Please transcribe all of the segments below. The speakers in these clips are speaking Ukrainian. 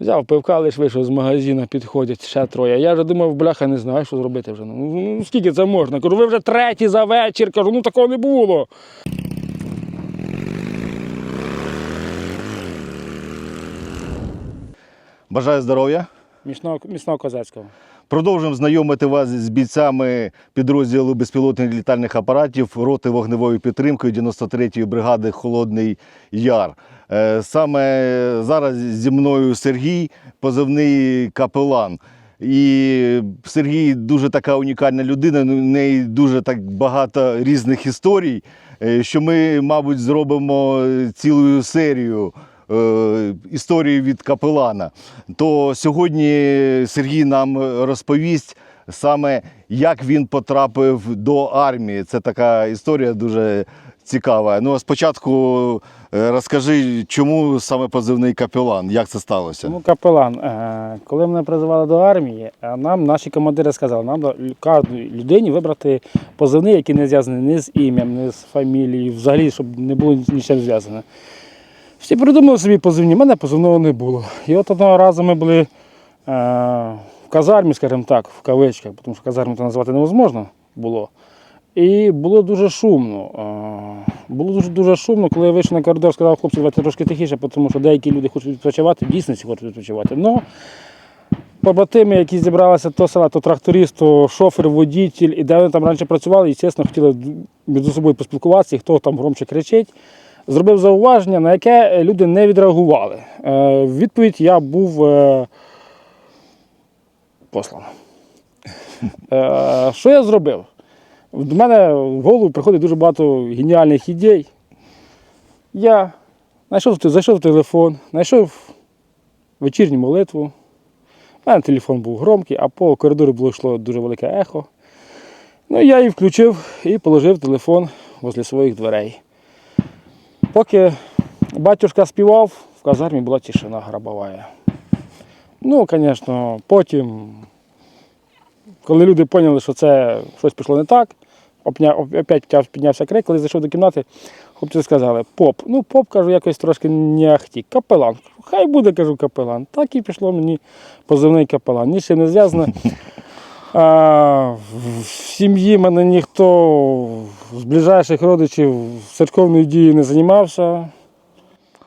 Взяв пивка, лиш вийшов з магазину, підходять ще троє. Я вже думав, бляха, не знаю, що зробити вже. Ну, ну скільки це можна? Кажу, ви вже третій за вечір. Кажу, ну такого не було. Бажаю здоров'я. Міцного козацького. Продовжуємо знайомити вас з бійцями підрозділу безпілотних літальних апаратів роти вогневої підтримки 93-ї бригади Холодний Яр. Е, Саме зараз зі мною Сергій, позивний капелан. І Сергій дуже така унікальна людина. ну, В неї дуже так багато різних історій, е, що ми, мабуть, зробимо цілу серію історії від капелана. То сьогодні Сергій нам розповість саме, як він потрапив до армії. Це така історія дуже цікава. Ну, а спочатку е, розкажи, чому саме позивний капелан? Як це сталося? Тому капелан, е, коли мене призивали до армії, е, нам наші командири сказали, нам кожній людині вибрати позивний, який не зв'язаний ні з ім'ям, ні з фамілією, взагалі, щоб не було нічим зв'язане. Всі придумали собі позивні, мене позивного не було. І от одного разу ми були е, в казармі, скажімо так, в кавичках, тому що казарму то назвати невозможно було. І було дуже шумно. Е, Було дуже дуже шумно, коли я вийшов на коридор, сказав хлопці, давайте трошки тихіше, тому що деякі люди хочуть відпочивати, дійсно хочуть відпочивати. Но побратими, які зібралися то села, то тракторист, то шофер, водитель, і де вони там раніше працювали, і чесно, хотіли між собою поспілкуватися, і хто там громче кричить. Зробив зауваження, на яке люди не відреагували. Е, в відповідь я був е, послан. Е, що я зробив? До мене в голову приходить дуже багато геніальних ідей. Я знайшов, зайшов в телефон, знайшов вечірню молитву. У мене телефон був громкий, а по коридору було йшло дуже велике ехо. Ну, я її включив і положив телефон возле своїх дверей. Поки батюшка співав, в казармі була тишина грабовая. Ну, звісно, потім, коли люди поняли, що це щось пішло не так, опять піднявся крик, коли зайшов до кімнати, хлопці сказали, поп. Ну, поп, кажу, якось трошки не ахті. Капелан. Хай буде, кажу, капелан. Так і пішло мені позивний капелан. Ні не зв'язано. А, в сім'ї мене ніхто з ближайших родичів церковною дією не займався.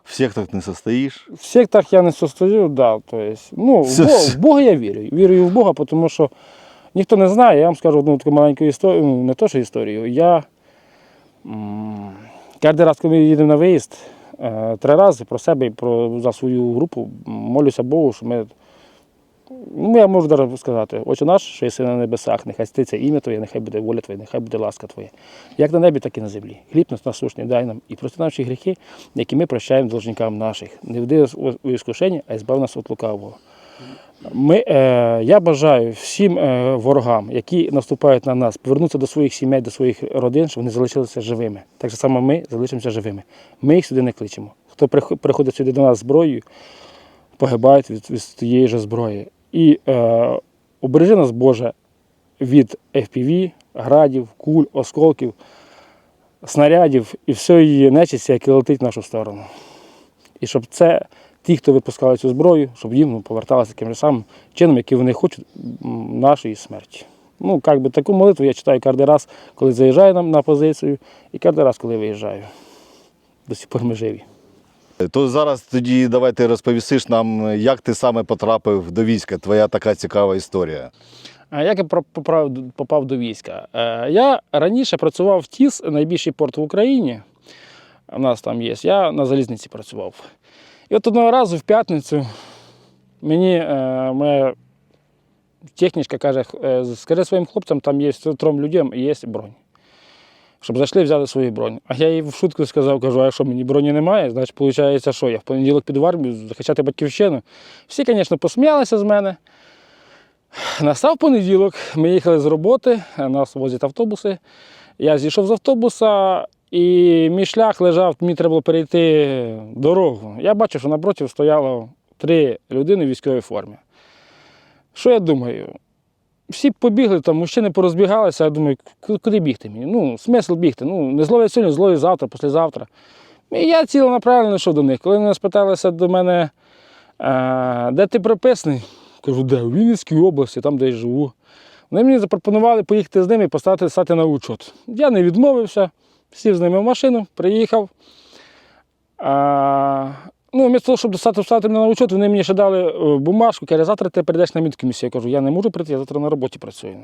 В сектах не состоїш. В сектах я не состою, да, то есть, ну, в Бога, в Бога я вірю. Вірю в Бога, тому що ніхто не знає. Я вам скажу одну таку маленьку історію, ну, не то, що історію. Я кожен раз, коли ми їдемо на виїзд, е, три рази про себе і про, за свою групу молюся Богу, що ми. Ну, я можу навіть сказати, Отче наш, що єси на небесах, нехай ститься ім'я Твоє, нехай буде воля Твоя, нехай буде ласка Твоя. Як на небі, так і на землі. Хліб нас насущний дай нам і прости наші гріхи, які ми прощаємо должникам наших. Не вди нас у іскушення, а збав нас від лукавого. Ми, е, я бажаю всім е, ворогам, які наступають на нас, повернутися до своїх сімей, до своїх родин, щоб вони залишилися живими. Так само ми залишимося живими. Ми їх сюди не кличемо. Хто приходить сюди до нас зброєю, погибають від, від тієї ж зброї. І е, обережи нас, Боже, від FPV, градів, куль, осколків, снарядів і всієї нечисті, яка летить в нашу сторону. І щоб це ті, хто випускали цю зброю, щоб їм ну, поверталися таким же самим чином, який вони хочуть нашої смерті. Ну, як би таку молитву я читаю кожен раз, коли заїжджаю на, позицію, і кожен раз, коли виїжджаю. До сих пор ми живі. То зараз тоді давайте розповісиш нам, як ти саме потрапив до війська. Твоя така цікава історія. Як я попав, до війська? Е, Я раніше працював в ТІС, найбільший порт в Україні. У нас там є. Я на залізниці працював. І от одного разу в п'ятницю мені е, моя технічка каже, е, скажи своїм хлопцям, там є трьом людям і є бронь. Щоб зайшли, взяли свою бронь. А я їй в шутку сказав, кажу, а якщо мені броні немає, значить, виходить, що я в понеділок піду в армію захищати батьківщину. Всі, звісно, посміялися з мене. Настав понеділок, ми їхали з роботи, нас возять автобуси. Я зійшов з автобуса, і мій шлях лежав, мені треба було перейти дорогу. Я бачив, що напроти стояло три людини в військовій формі. Що я думаю? Всі побігли, там мужчини порозбігалися, я думаю, куди бігти мені? Ну, смисл бігти. Ну, не зловить сьогодні, зловить завтра, післязавтра. І я ціленаправленно йшов до них. Коли вони спиталися до мене, «Е, де ти прописаний? Кажу, де? У Вінницькій області, там, де я живу. Вони мені запропонували поїхати з ними і поставити стати на учет. Я не відмовився, сів з ними в машину, приїхав. А, ну, вмісто того, щоб достати стати мене на учет, вони мені ще дали е, бумажку, каже, завтра ти прийдеш на медкомісію. Я кажу, я не можу прийти, я завтра на роботі працюю.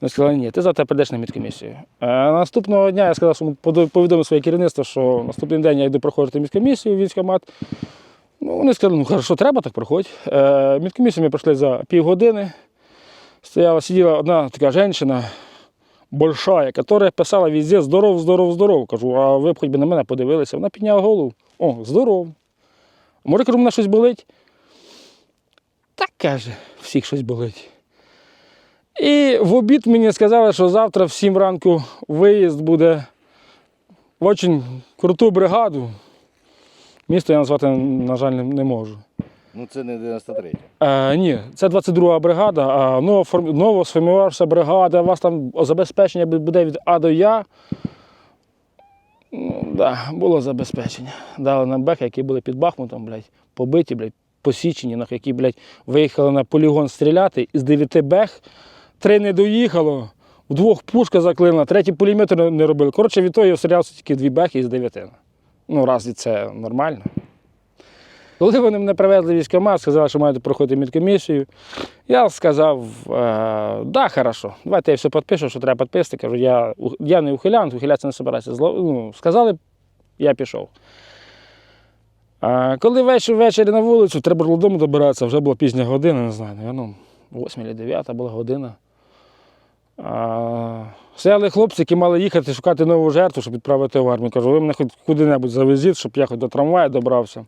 Вони сказали, ні, ти завтра прийдеш на медкомісію. А наступного дня я сказав, що повідомив своє керівництво, що наступний день я йду проходити медкомісію в військкомат. Ну, вони сказали, ну хорошо, треба, так проходь. Е, ми пройшли за півгодини. Стояла, сиділа одна така жінка, большая, яка писала везде здоров, здоров, здоров. Кажу, а ви б хоч би на мене подивилися. Вона підняла голову. О, здоров. Може, кажу, мене щось болить? Так каже, всіх щось болить. І в обід мені сказали, що завтра в 7 ранку виїзд буде в дуже круту бригаду. Місто я назвати, на жаль, не, можу. Ну це не 93. Е, ні, це 22 бригада, а нова, форм- нова сформувався бригада, у вас там забезпечення буде від А до Я. Ну, да, було забезпечення. Дали нам бех, які були під Бахмутом, блядь, побиті, блядь, посічені, нах, які, блядь, виїхали на полігон стріляти, із дев'яти бех, три не доїхало, вдвох пушка заклинила, третій пулемет не робили. Коротше, від того я стрілявся тільки дві бехи із дев'яти. Ну, раз і це нормально. Коли вони мене привезли в військкомат, сказали, що мають проходити медкомісію, я сказав, е, да, хорошо, давайте я все підпишу, що треба підписати. Кажу, я, я не ухилянт, ухилятися не збираюся. Ну, сказали, я пішов. А коли ввечері на вулицю, треба було додому добиратися, вже була пізня година, не знаю, ну, 8 чи 9 була година. А, стояли хлопці, які мали їхати шукати нову жертву, щоб відправити в армію. Кажу, ви мене хоч куди-небудь завезіть, щоб я хоч до трамваю добрався.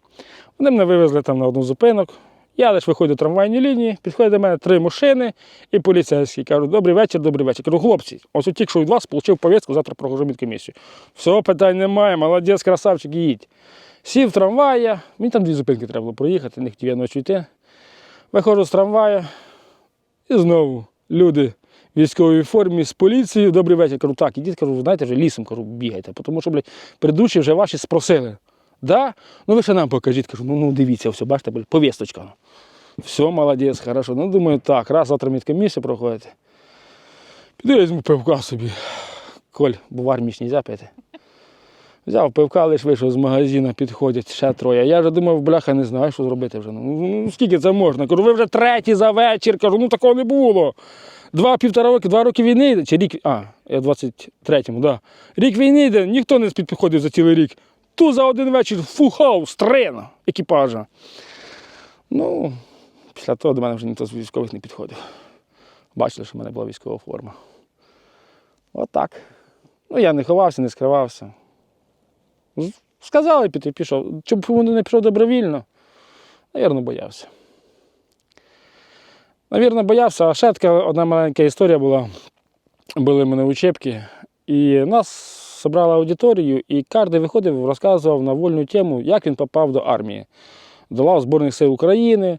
Вони мене вивезли там на одну зупинок. Я лише виходжу до трамвайної лінії, підходять до мене три машини і поліцейські. Кажуть, добрий вечір, добрий вечір. Кажу, хлопці, ось тільки що від вас отримав повістку, завтра прохожу медкомісію. Все, питань немає, молодець, красавчик, їдь. Сів в трамвай, мені там дві зупинки треба було проїхати, не хотів я ночі йти. Виходжу з трамвая і знову люди військовій формі з поліцією. Добрий вечір. Кажу, так, ідіть, кажу, знаєте, вже лісом кажу, бігайте, тому що, блядь, предыдущі вже ваші спросили. Да? Ну ви ще нам покажіть, кажу, ну, ну дивіться, все, бачите, блядь, повісточка. Все, молодець, хорошо. Ну, думаю, так, раз завтра медкомісію проходить. Піду я візьму пивка собі. Коль, бо в армії ж не пити. Взяв пивка, лиш вийшов з магазину, підходять ще троє. Я вже думав, бляха, не знаю, що зробити вже. Ну, ну скільки це можна? Кажу, ви вже третій за вечір. Кажу, ну такого не було. Два півтора роки, два роки війни йде, чи рік, а, я в 23-му, да. Рік війни йде, ніхто не підходив за цілий рік. Ту за один вечір фухав, стрена екіпажа. Ну, після того до мене вже ніхто з військових не підходив. Бачили, що в мене була військова форма. Отак. Ну, я не ховався, не скривався. Сказали піти, пішов. Чому не пішов добровільно? Навірно, боявся. Навірно, боявся, а ще така одна маленька історія була. Були в мене учебки, і нас зібрали аудиторію, і кожен виходив, розказував на вольну тему, як він попав до армії, до лав Збройних сил України.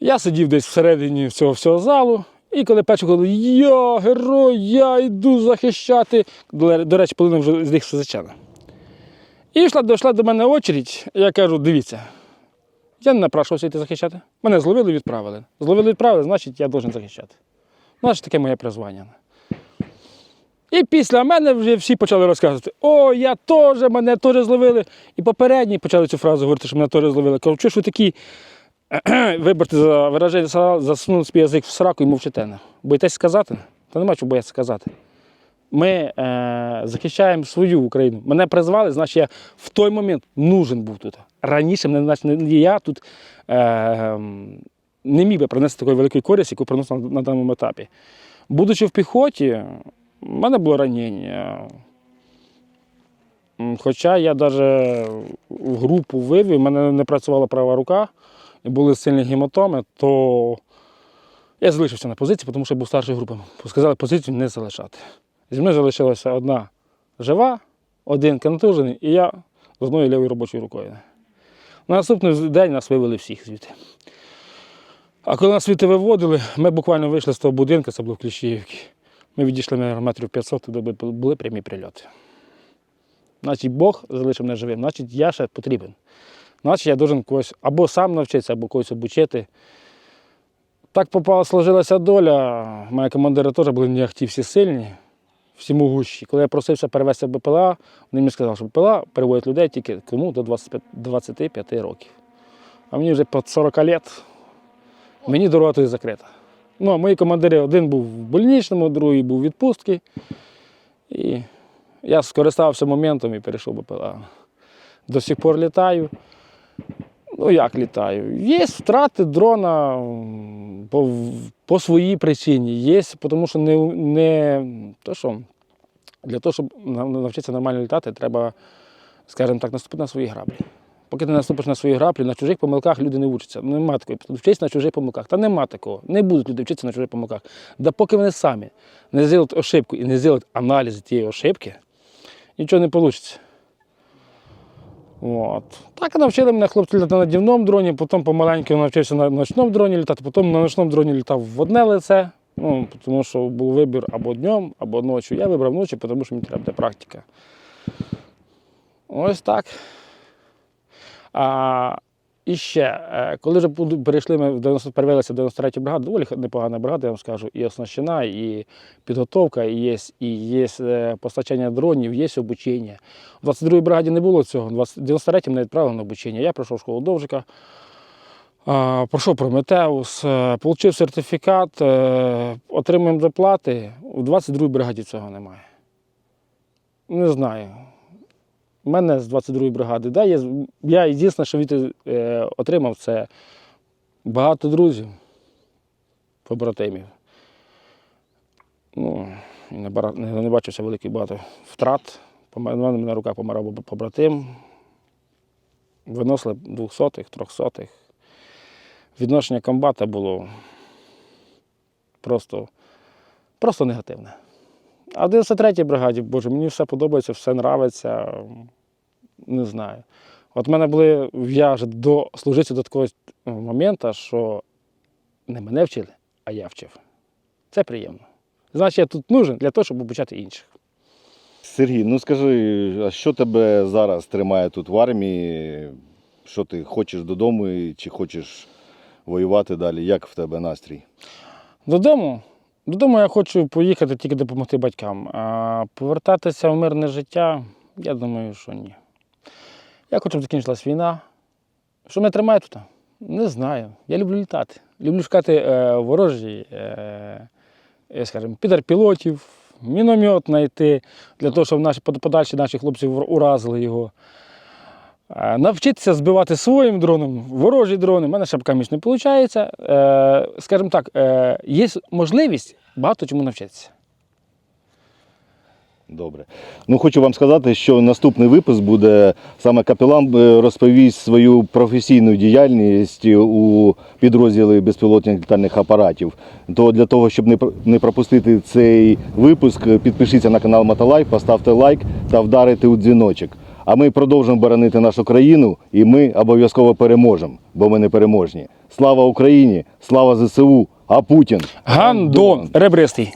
Я сидів десь всередині цього всього залу, і коли перший ходив, я герой, я йду захищати. До, речі, половина вже з них сизичана. І йшла, дійшла до мене очередь, я кажу, дивіться, я не напрашувався йти захищати. Мене зловили і відправили. Зловили відправили, значить, я должен захищати. Значить, таке моє призвання. І після мене вже всі почали розказувати: о, я теж, мене теж зловили. І попередні почали цю фразу говорити, що мене теж зловили. Кажу, що ж ви такі, вибачте за вираження, засунули свій язик в сраку і мовчите. Боїтесь сказати? Та нема чого боятися сказати. Ми е, захищаємо свою Україну. Мене призвали, значить я в той момент нужен був тут. Раніше мене, значить, я тут е, ем, не міг би принести такої великої користі, яку приносив на, на даному етапі. Будучи в піхоті, в мене було ранення. Хоча я навіть групу вивів, в мене не працювала права рука, і були сильні гематоми, то я залишився на позиції, тому що я був старшою групою. Сказали позицію не залишати. Зі мною залишилася одна жива, один контужений, і я з одною лівою робочою рукою. На наступний день нас вивели всіх звідти. А коли нас звідти виводили, ми буквально вийшли з того будинку, це було в Кліщіївці. Ми відійшли метрів 500, туди були прямі прильоти. Значить, Бог залишив мене живим, значить, я ще потрібен. Значить, я должен когось або сам навчитися, або когось обучити. Так попала, сложилася доля. Мої командири теж були не всі сильні, всі. Коли я просився перевезти в БПЛА, вони мені сказали, що БПЛА переводять людей тільки кому до 25, 25 років. А мені вже під 40 років, мені дорога туди закрита. Ну, а мої командири, один був в больничному, другий був у відпустці. І я скористався моментом і перейшов в БПЛА. До сих пор літаю. Ну, як літаю? Є втрати дрона по, по своїй причині. Є, тому що не, не то, що для того, щоб навчитися нормально літати, треба, скажімо так, наступити на свої граблі. Поки ти наступиш на свої граблі, на чужих помилках люди не вчаться. Нема такої. Вчись на чужих помилках. Та нема такого. Не будуть люди вчитися на чужих помилках. Да поки вони самі не зроблять ошибку і не зроблять аналіз тієї ошибки, нічого не вийде. От. Так навчили мене хлопці літати на дівному дроні, потім помаленьку навчився на ночному дроні літати, потім на ночному дроні літав в одне лице, ну, тому що був вибір або днем, або ночі. Я вибрав ночі, тому що мені треба буде практика. Ось так. А, і ще, е, коли вже перейшли ми в 90, перевелися в 93 бригаду, доволі непогана бригада, я вам скажу, і оснащена, і підготовка, і є, і є е, постачання дронів, є обучення. У 22-й бригаді не було цього. В 93-м мене відправили на обучення. Я пройшов школу Довжика, пройшов Прометеус, е, отримав сертифікат, отримуємо доплати. У 22-й бригаді цього немає. Не знаю. У мене з 22-ї бригади. Да, є, я єдине, що від, е, отримав, це багато друзів, побратимів. Ну, не, не бачився великих багато втрат. У мене на руках помирав побратим. Виносили двохсотих, трьохсотих. Відношення комбата було просто, просто негативне. А в 93-й бригаді, боже, мені все подобається, все нравиться. Не знаю. От в мене були, я вже до служитися до такого моменту, що не мене вчили, а я вчив. Це приємно. Значить, я тут нужен для того, щоб обучати інших. Сергій, ну скажи, а що тебе зараз тримає тут в армії? Що ти хочеш додому чи хочеш воювати далі? Як в тебе настрій? Додому. Додому я хочу поїхати тільки допомогти батькам. А повертатися в мирне життя, я думаю, що ні. Я хочу, щоб закінчилась війна. Що мене тримає тут? Не знаю. Я люблю літати. Люблю шукати е, ворожі, е, скажімо, підарпілотів, міномет знайти, для того, щоб наші подальші наші хлопці уразили його. Е, Навчитися збивати своїм дроном, ворожі дрони. У мене ще поки не виходить. Е, скажімо так, е, є можливість багато чому навчитися. Добре. Ну хочу вам сказати, що наступний випуск буде саме капелан розповість свою професійну діяльність у підрозділі безпілотних літальних апаратів. То для того, щоб не пропустити цей випуск, підпишіться на канал Мотолайф, поставте лайк та вдарите у дзвіночок. А ми продовжимо боронити нашу країну, і ми обов'язково переможемо, бо ми не переможні. Слава Україні! Слава ЗСУ! А Путін! Гандон ребристий.